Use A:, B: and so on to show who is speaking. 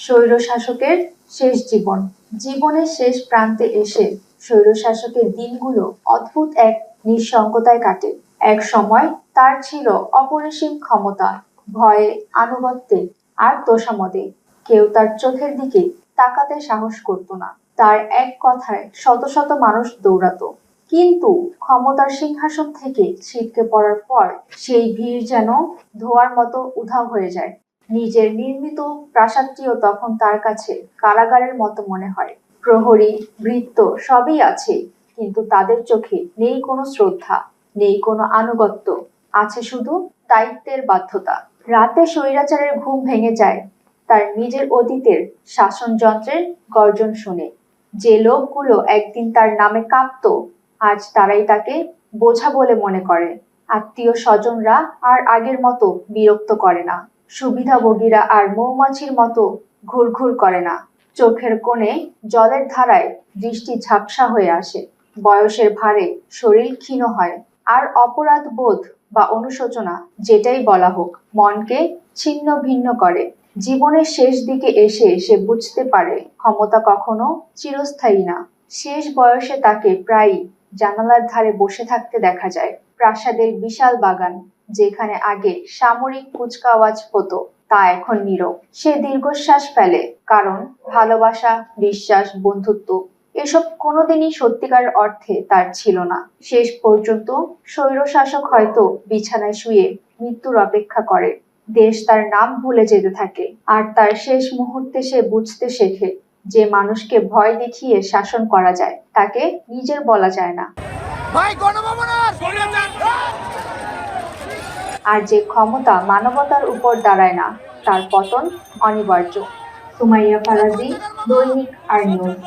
A: স্বৈরশাসকের শেষ জীবন। জীবনের শেষ প্রান্তে এসে স্বৈরশাসকের দিনগুলো অদ্ভুত এক নিঃসঙ্গতায় কাটে। এক সময় তার ছিল অপরিসীম ক্ষমতা, ভয়ে, আনুগত্যে আর তোষামদে। কেউ তার চোখের দিকে তাকাতে সাহস করত না। তার এক কথায় শত শত মানুষ দৌড়াতো। কিন্তু ক্ষমতার সিংহাসন থেকে ছিটকে পড়ার পর সেই ভিড় যেন ধোয়ার মতো উধাও হয়ে যায়। নিজের নির্মিত প্রাসাদটিও তখন তার কাছে কারাগারের মতো মনে হয়। প্রহরী, বৃত্ত সবই আছে, কিন্তু তাদের চোখে নেই কোনো শ্রদ্ধা, নেই কোনো আনুগত্য, আছে শুধু দায়িত্বের বাধ্যতা। রাতে স্বৈরাচারের ঘুম ভেঙে যায়, তার নিজের অতীতের শাসনযন্ত্রের গর্জন শুনে। যে লোকগুলো একদিন তার নামে কাঁপতো, আজ তারাই তাকে বোঝা বলে মনে করে। আত্মীয় স্বজনরা আর আগের মতো বিরক্ত করে না। সুবিধাভোগীরা আর মৌমাছির মতো ঘুরঘুর করে না। চোখের কোণে জলের ধারায় দৃষ্টি ঝাপসা হয়ে আসে। বয়সের ভারে শরীর ক্ষীণ হয়। আর অপরাধ বোধ বা অনুশোচনা যেটাই বলা হোক, মনকে ছিন্ন ভিন্ন করে। জীবনের শেষ দিকে এসে সে বুঝতে পারে, ক্ষমতা কখনো চিরস্থায়ী না। শেষ বয়সে তাকে প্রায়ই জানালার ধারে বসে থাকতে দেখা যায়। প্রাসাদের বিশাল বাগান যেখানে আগে সামরিক কুচকাওয়াজ হতো তা এখন নীরব। সে দীর্ঘশ্বাস ফেলে কারণ ভালোবাসা বিশ্বাস বন্ধুত্ব এসব কোনোদিনই সত্যিকার অর্থে তার ছিল না। শেষ পর্যন্ত স্বৈরশাসক হয়তো বিছানায় শুয়ে মৃত্যুর অপেক্ষা করে। দেশ তার নাম ভুলে যেতে থাকে। আর তার শেষ মুহূর্তে সে বুঝতে শেখে যে মানুষকে ভয় দেখিয়ে শাসন করা যায় তাকে নিজের বলা যায় না।
B: ভাই গণভবনের
A: আর যে ক্ষমতা মানবতার উপর দাঁড়ায় না, তার পতন অনিবার্য। সুমাইয়া ফারাজি, দৈনিক আর নিউজ।